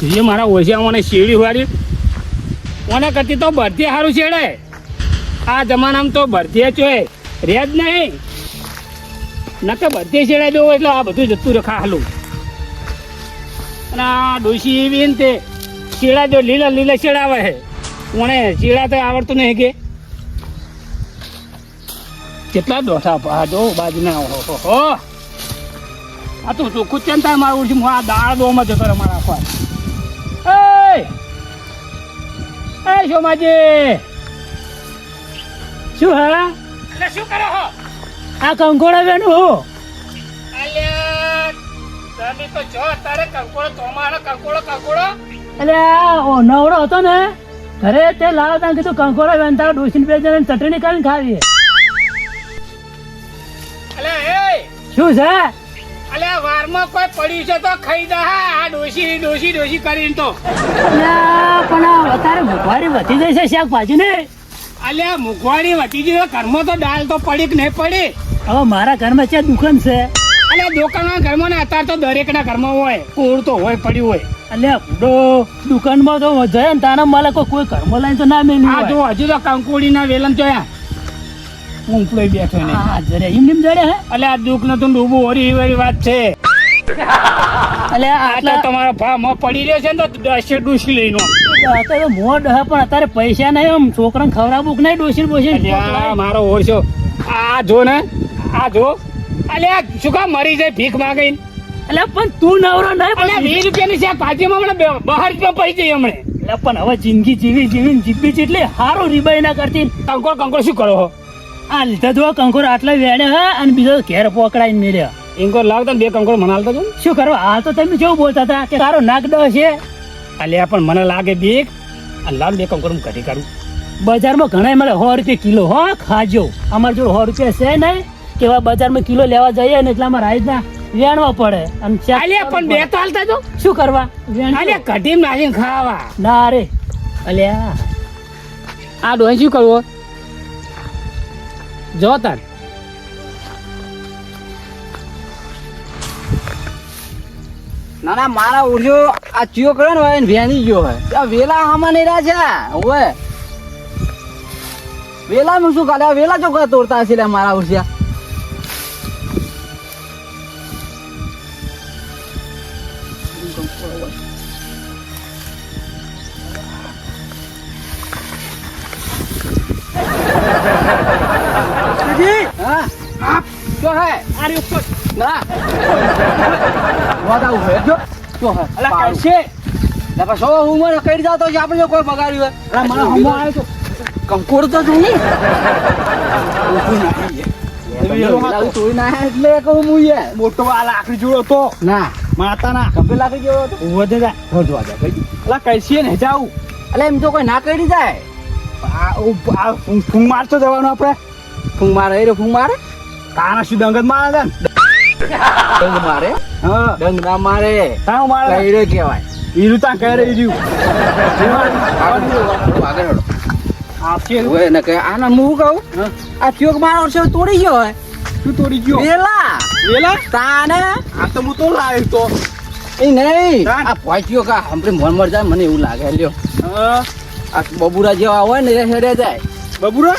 જે મારા ઓછિયા મને શેરડી વાળી મને કરતી તો ભરતી સારું છેડે આ જમાનામાં તો ભરતી ચોય રે જ નહીં. નકે ભરતી છેડાઈ દેવું એટલે આ બધું જતું રખા હાલું અને આ ડોશી એવી ને તે શેડા જો લીલા લીલા શેડાવે છે. મને શેડા તો આવડતું નહીં કે. કેટલા દોઠા પા જો બાજુના ઓહો હો આ તો ચોખ્ખું ચિંતા મારું હું આ દાળ દોમાં જતો મારા પર. એ શોમાજી! શું હા? એટલે શું કરો હો? આ કંકોડા બેન હું? તમે તો જો તારે કંકોડો તોમારો કંકોડો કંકોડો. એટલે આ નવરો હતો ને ઘરે તે લાવતા કીધું કંકોડા બેન તારા ડોસીને બે જણ ચટણી કરીને ખાવીએ અલે એ! શું છે? અલ્યા વારમાં કોઈ પડ્યું છે તો ખાઈ હા આ ડોશી ડોશી ડોશી કરીને તો. પણ આ અત્યારે વધી જાય છે શાક ભાજી ને અલ્યા મુખવાડી વટી ગઈ ઘરમાં તો દાલ તો પડી કે નહીં પડી? હવે મારા ઘરમાં છે દુકાન છે? અલ્યા દુકાનના ઘરમાં ને અત્યારે તો દરેકના ઘરમાં હોય. કોળ તો હોય પડ્યું હોય. અલ્યા બુડો દુકાનમાં તો જાય ને તારા માલે કોઈ ઘરમાં લઈને તો ના આ જો હજુ તો કંકોડીના વેલણ જોયા. હું બેઠો ને હા જરે એમ નીમ જડે હે. અલ્યા આ દુઃખનું ડૂબું હોરી એવી વાત છે. તો આટલા તમારા ભાવમાં પડી રહ્યો છે ને તો દસે ડૂસી લઈને અત્યારે તો મોડ પણ અત્યારે પૈસા નહીં આમ છોકરાને ખવડાવવું કે નહીં ડોસી બોસી મારો ઓછો આ જો ને આ જો. અલ્યા શું કામ મરી જાય ભીખ માંગી એટલે પણ તું નવરો નહીં અલે વીસ રૂપિયાની શાક ભાજીમાં હમણાં બહાર રૂપિયા પડી જઈ હમણે. એટલે પણ હવે જિંદગી જીવી જીવીને જીવી છે એટલે સારું રીબાઈ ના કરતી. કંકોળ કંકોળ શું કરો આ લીધા તો કંકોર આટલા વેડે હે અને બીજો ઘેર પોકડાઈને મેળ્યા ઇન્કોર લાવતા ને બે કંકોડ મને હાલતા શું કરવા હાલ તો તમે જેવું બોલતા હતા કે તારો નાક દસ છે. અલ્યા પણ મને લાગે બીક. અને લાવ બે કંકોડ હું કઢી કાઢું બજારમાં ઘણા મળે સો રૂપિયા કિલો. હો ખાજો. અમાર જોડે સો રૂપિયા છે નહીં કે બજારમાં કિલો લેવા જઈએ ને એટલામાં રાઈતના વેણવા પડે. અને શાક પણ બે તો હાલતા જો. શું કરવા. અલ્યા કઢી નાખીને ખાવા. ના રે. અલ્યા આ ડોહી શું કરવો? જો તાર. ના ના મારા ઉડ્યો આ ચિયો કર્યો ને હોય ભેણી ગયો હોય. વેલા આમાં નહીં રહ્યા છે. ઓવે. વેલા નું શું કાલે? વેલા ચોખા તોડતા હશે મારા ઉડ્યા હા? હા શું હે? આરે ઉપર ના. આવું જો. શું હે? અલા કઈશે ના પણ સો ઉંમર કરી જાતો છે? આપણે કોઈ બગાડ્યું હોય. અલા મને હમો આવ્યો તો. કંકોડ તો ના મોટો લાકડી હતો. ના. માતાના. કપે લાગી ગયો હતો. વધે જાય વધવા જાય અલા કઈશે ને જાવું એટલે એમ તો કોઈ ના કરી જાય. આ ઉપ- આ ફૂં- ફૂં મારતો જવાનું આપણે. ફૂંગ મારે એ ફૂંગ મારે? તાના શું દંગત મારે ને ડંગ મારે? હા. ડંગ ના મારે. તાનું મારે. કઈરો કહેવાય. હીરું તા કહી રહી રહ્યું. આગળ હેડો. આપશે હવે એને કહે આના હું કહું? આ ચોક મારો છે તોડી ગયો હોય. તું તોડી ગયો. વેલા. વેલા? તાને? આ તો હું તો લાવ્યો તો. એ નહીં. આ પહોંચ્યો કા હમરે મર મર જાય મને એવું લાગે લ્યો. હા. આ બબુરા જેવા હોય ને એ હેડે જાય. બબુરા?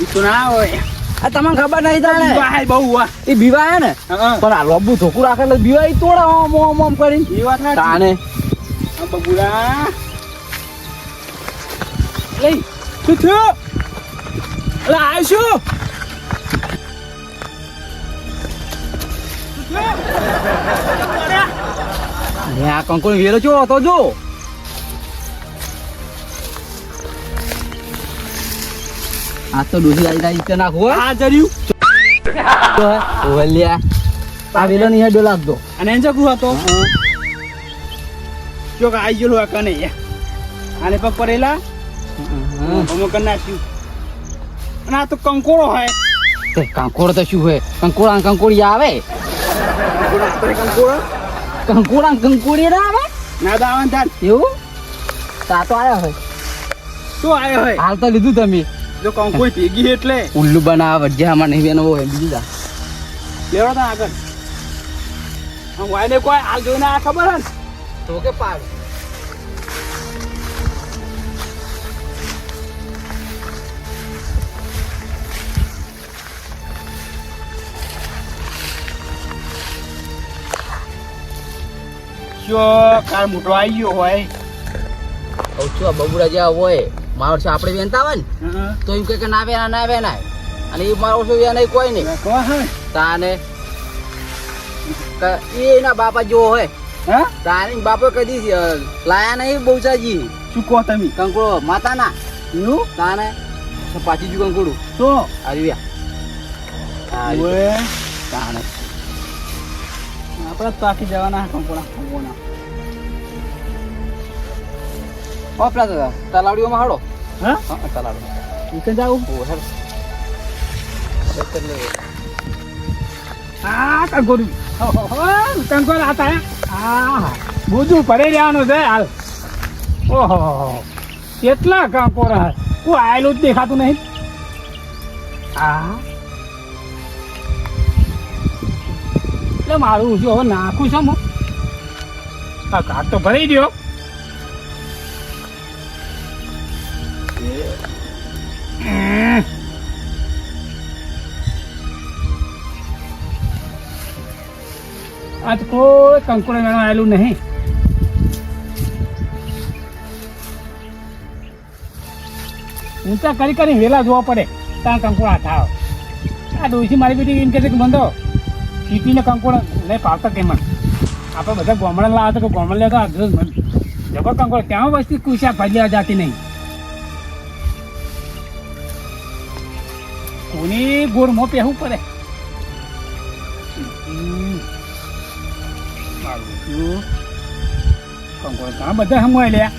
ઈ તો ના હોય. આ તમને ખબર નહીં તાણે ભાઈ બહુ વા એ બીવાય ને? પણ આ લોબુ ધોકું રાખે એટલે બીવાય તોડે ઓમ ઓમ ઓમ કરીને. સાચી. તાને આ બબુરા લઈ શું થયું? અલા આય શું? આ કંકોળ વેલો છો તો જો. આ તો ડોસી આવી જાય ઈતે નાખો આ જર્યું. ઓવે લ્યા આ. વેલો હેડો લાગતો અને એન જગુ હતો. જો કે આઈ ગયેલું આ કને આને પગ પરેલા અમે કરી નાખ્યું. અને આ તો કંકોળો હોય. તે કંકોડ તો શું હોય? કંકોડા કંકોડી આવે? કંકોળો કંકોળો ના આવે? ના દાવન થાન એવું? તાતો આયો હોય. શું આયો હોય? હાલ તો લીધું તમે. જો કંકોઈ ભેગી એટલે ઉલ્લુ બનાવે વજ્જામાં નહીં બેનો હોય બીજું તા લેવડો તા આગળ આમ વાયને કોઈ હાલ જોઈને આ ખબર હે ને તો કે પાડ જો કાર મોટો આવી ગયો હોય કહું છું આ બબુડા જેવા હોય મારો છે આપણે વેનતા હોય ને તો એમ કે કે ના વેના ના વેનાય. અને એ મારો શું વેનાય કોઈ નહીં. તાને એના બાપા જેવો હોય. એના બાપા કદી લાયા નહીં બહુચાજી. શું કહો તમે? કંકુડો માતાના. એવું તાને પાછી જુ કંકુડું તો? આવ્યા. તાને આપણે પાકી જવાના કંકોણા કંકોણા ઓ પેલા દાદા તલાવડીઓમાં હાડો હા? હા તલાવડી ઈકન જાવ ઓ કા એટલે હા કંકોરું કંકોર આતા હે? હા બધું ભરે રહેવાનું છે હાલ. ઓહો કેટલા કંકોરા કોઈ આયેલું જ દેખાતું નહીં. હા એટલે મારું જો હવે નાખું છું હું? આ ઘાટ તો ભરી દો આજ કોઈ કંકોડે મેળા આવેલું નહીં. ઊંચા કરી કરી વેલા જોવા પડે. ત્યાં કંકુડા થાવ આ ડોસી મારી બેટી એમ કહે છે કે બંધો ચીટીને કંકોડ નહીં પાવતા કેમ આપણે બધા ગોમડા લાવે તો ગોમડા લેતો જબર કંકોડ ત્યાં વસ્તી કુશા ભાજ્યા જાતી નહીં? કોની ગોળમાં પહેવું પડે. કાં બધા હમવાય લ્યા?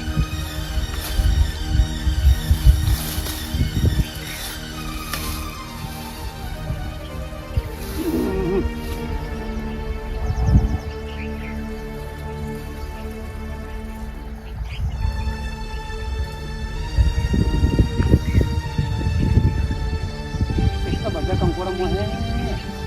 બધા કંકોડા મળે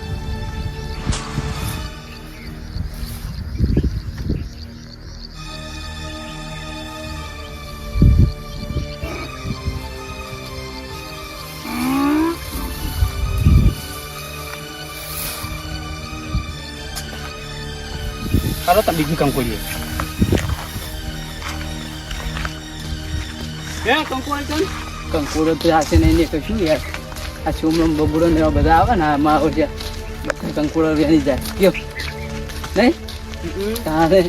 ચાલો તો બીજી કંકોડી હે કંકોડી કેમ કંકુડો તો હાથે નહીં ને કશું યાર આ સોમરમ બબુડો ને એવા બધા આવે ને આમાં આવે છે કંકુડો વેની જાય કયો નહીં તારે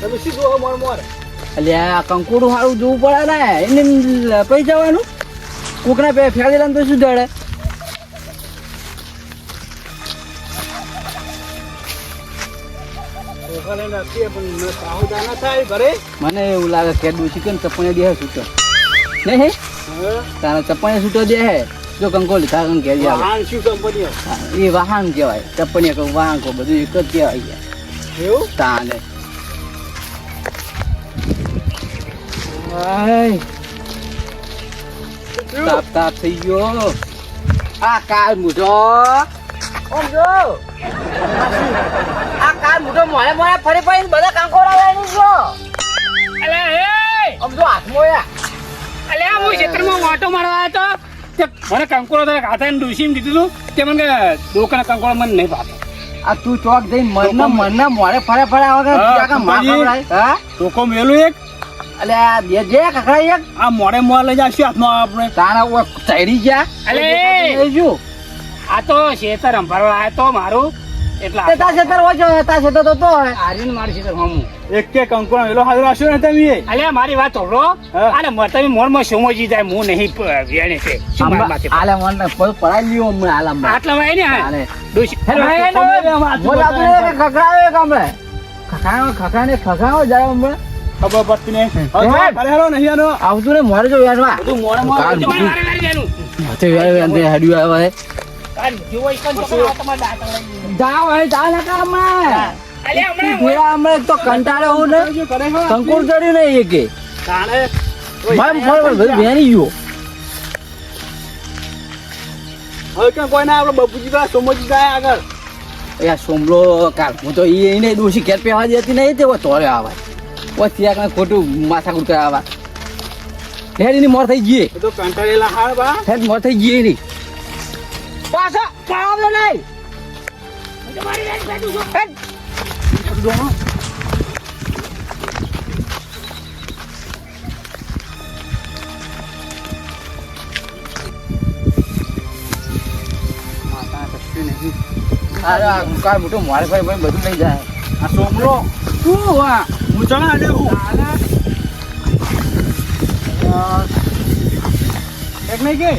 તમે શું જોવો મોર મોર એટલે આ કંકુડું સારું જોવું પડે ને એને પૈ જવાનું કોકના પે ફેરેલા તો શું થાય મને એવું લાગે કે ડોસી કે ચપ્પણે દે છૂટો નહીં હે તારા ચપ્પણ છૂટો દે હે. જો કંકો લીધા કે વાહન શું કંપની એ વાહન કહેવાય. ચપ્પણીએ કહું વાહન કહું બધું એક જ કહેવાય એવું? તાને તાપ તાપ થઈ ગયો. આ કાર મુઢો. ઓમ જો. આ કાર મુઢો મોડે મોડે ફરી ફરી બધા કાંકોડા લઈને જો. અલે હે ઓમ જો હાથમાં ખેતરમાં ઓટો મારવા આવ્યો તો મને કંકોડો તો હાથે ડૂસીને કીધું કે મને દોકના કંકોળો મને નહીં ભાવે. આ તું ચોક જઈ મન મન મોડે ફરે ફરે આવે ટોકો મેલું એક. અલે બે જે કકડા એક. આ મોડે મોડ લઈ જાશું હાથમાં આપણે. તારા ઉપર ચડી ગયા. અલે! આ તો શેતર અંભારવા આવ્યો તો મારું. એટલે તા છેતર ઓછો તા છેતર તો તો હોય. આર્યન મારી હમું. એક કે કંકુડા વેલો હાજર રાખ્યો ને તમે? અલે મારી વાત હોભળો. અરે મ- તમે મોરમાં સોમોજી જાય હું નહીં વેણે છે. શું મારા માથે આલે મન પગ પડાઈ લ્યો હમણાં આલામાં આટલા વાય ને આલે. ડોશી. હેલો, હેલો, મોજ આપણે કે ખખડાવે એક હમણાં ખખડાવે ખખડાને જાય હમણાં ખબર પડતી નહીં. હે? હવે તો અરે નહીં આનો આવતું ને મોરે જો બધું હેડ્યું આવે. જાવ હવે જા ભેળા હમણાં તો કંટાળે હું ને. કંકુર ચડ્યું નહીં ગયો. હવે કે કોઈ ના આપણે બબુજી ગયા સોમોજી ગયા આગળ? એ આ સોમલો કાલ હું તો ઈ એને દોષી ઘેર પહેવા જતી નહીં તે તોરે આવા ઓ ત્યાં ખોટું માથા કુટ આવા હેડ એની મોર થઈ ગઈ તો કંટાળેલા હાર બા. હેડ મોર થઈ ગઈ એની પાછા કામ નહીં હેડ. માથા કશું નહીં. અરે આ કાળ મોટો મારે ભાઈ ભાઈ બધું લઈ જાય આ સોમલો શું આ હું ચણા આજે હું એક નહીં કે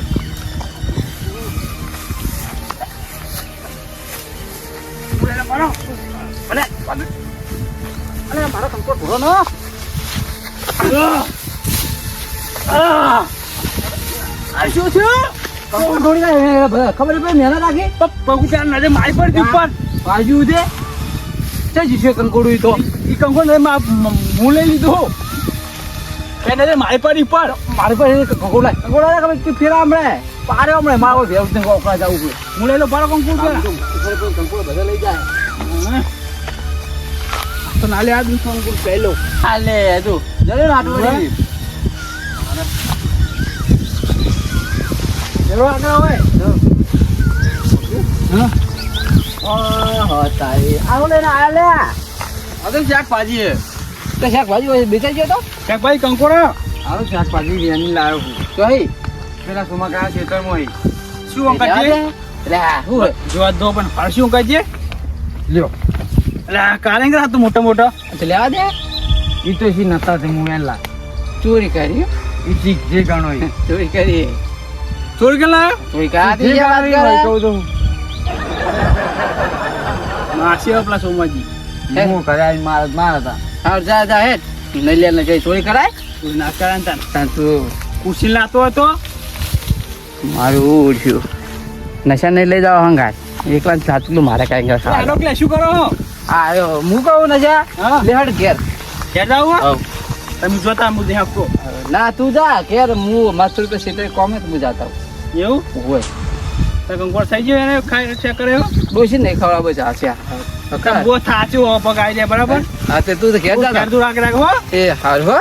અલે. અલે, મારો કંકોડ ભરો ન. શું એ પડી પર કંકોડું તો. ઈ કંકોડ હું લઈ લીધો. એ નજર મારી પર ઉપર મારી પાસે કંકોડ લાય. ખબર તું ફેરા પારે હમણે. મારો ભેવ ને જવું પડે. હું લઈ લો બારો કંકોડ પડે બધા લઈ જાય. તો નાલે આ દુશ્મન કંકોડ પહેલો. હાલે તું જલે ને આટલું હા. બધી. ચલો આગળ હવે. તારી. આવો લઈને આયા લે. આ તો શાકભાજી હે તો શાકભાજી હોય બેચાઈ ગયો તો. ભાઈ કંકોડ? આવો શાકભાજી વેની લાવ્યો હું. તો હઈ પેલા સોમા કયા ખેતરમાં હઈ શું અંકલ છે એટલે જોવા દો પણ ફળ શું અંકલ છે લ્યો. એટલે આ કારેંગા હતો મોટો મોટો? તો લેવા દે. ઈ તો સી નતા તે હું એલા ચોરી કરી. ઈ ચીક જે ગણો ઈ. ચોરી કરી. ચોરી કે લાવ્યો ચોરી કા દી વાત કરે કહું તો માસી આપલા સોમાજી. હે? હું કરાય માર માર હતા. હા જા જા નહીં લે ને જઈ ચોરી કરાય? તું ના કરાય તા તાન તું કુશી લાતો હતો? મારું ઉડ્યું. નશા નહીં લઈ જાવ હંગાત. એકલા જાતું સાચું મારે કાંઈ ખાવા કે શું કરો આ આયો હું કહું નશા હા. લે હેડ ઘેર ઘેર જાવ તમે જોતા હું દેહ આપકો ના તું જા ઘેર. હું મસ્ત રૂપિયા સીટે કોમે તો હું જાતા એવું? હોય. તો કંકોડ થઈ ગયો એને ખાઈ ચેક કર્યો? ડોસી નહીં ખવડાવ આ છે તમે બહુ થાચું હો પગ આવી જાય બરાબર? હા તે તું તો ઘેર જા ઘેર દૂર રાખ રાખ એ હારું હો.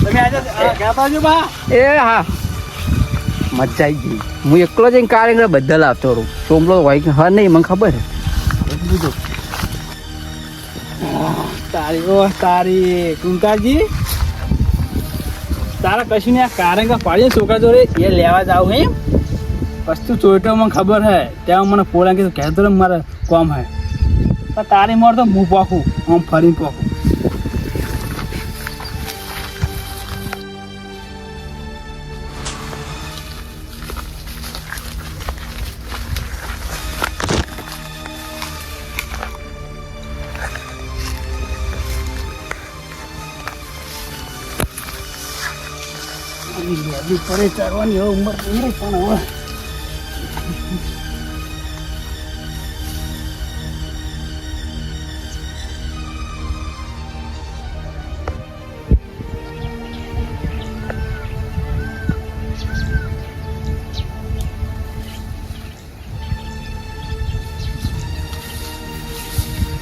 તમે આજે ઘેર બાજુ બા એ હા. આવી ગઈ. હું એકલો જઈને કારેંગા બધા લાવતો રહું. સોમલો હોય કે હા નહીં, મને ખબર તારી ઓ, તારી કુંકાજી તારા કશું આ કારંગા પાડીએ છોકરા જોડે, એ લેવા જાવ એમ વસ્તુ ચોઈટો મને ખબર હે. ત્યાં મને પોલા કીધું કહેતો મારે કોમ હે. તારી મોર તો હું પોખું, આમ ફરીને પોખું. પડે ચરવાની હવે ઉંમર નહીં રહી પણ હવે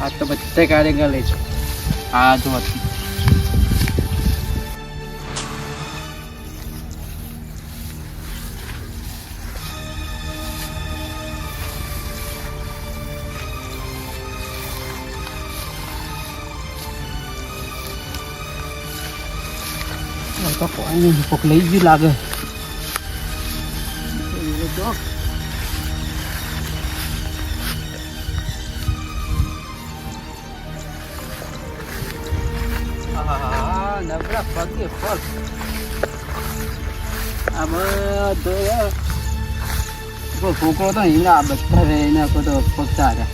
આ તો બધા કારેંગા લઈ છે હા જો તો કોઈ નહીં કોક લઈ ગયું લાગે. હા નબળા પગે પગ આ બધો ભૂકો તો એના બધા રહીને બધો પગતા હતા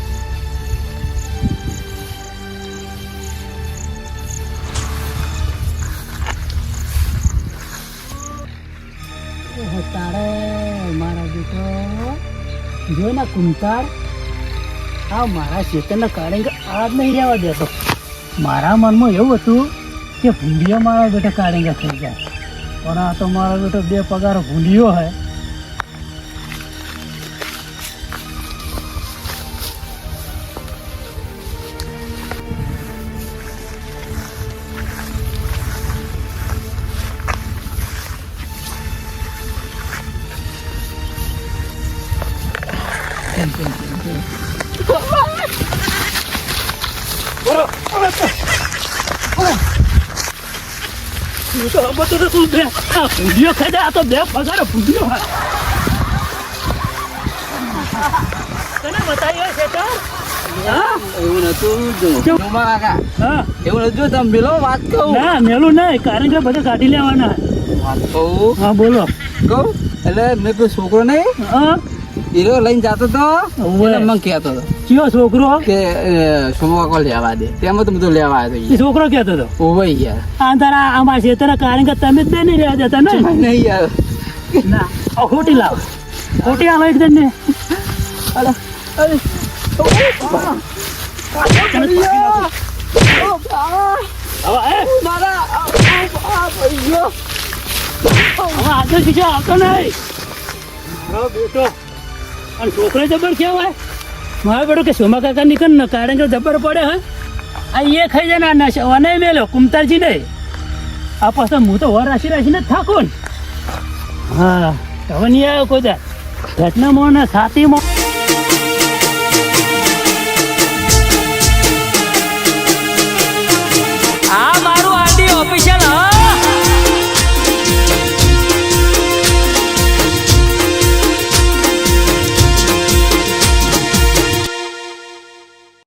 બેટો જો ને કુંતાર, આ મારા ચેતનના કારણે આજ નહીં રહેવા દેતો. મારા મનમાં એવું હતું કે ભૂંડિયા મારા બેટા કારણે થઈ જાય પણ આ તો મારો બેટો બે પગાર ભૂંડિયો હે. ભૂંડિયો ખાઈ દે આ તો બે પગાર ભૂંડિયો હા તને બતાવ્યો છે તો હા એવું નતું એવું નતું તમે મેલો વાત કહું ના મેલું નહીં કારણ કે બધા કાઢી લેવાના. વાત કહું? હા બોલો. કહું? એટલે મેં કોઈ છોકરો નહીં? હા. હીરો લઈને જતો તો હું એટલે મને કહેતો હતો કયો છોકરો? કે સોમવાકો લેવા દે. તેમ તો બધું લેવા આવ્યો એ છોકરો કહેતો હતો તો ઓવે યાર આ તારા આમાં છેતરા કારણ કે તમે જ બે નહીં રહેવા જતા ને નહીં યાર. ના. ખોટી લાવ. ખોટી આલો એકદમ ને અરે અરે. આગળ આવતો નહીં. બેટો અને છોકરો જબર હોય? મારે બેટો કે સોમા કાકા નીકળ ને કારણ કે જબર પડે, હે? આ એ ખાઈ જાય ને અને મેલો કુમતારજી નહીં. આ પાછા હું તો વર રાશી રાશીને થાકું ને. હા, હવે નહીં આવ્યો કોઈ ઘટના ઘટનામાં ને છાતીમાં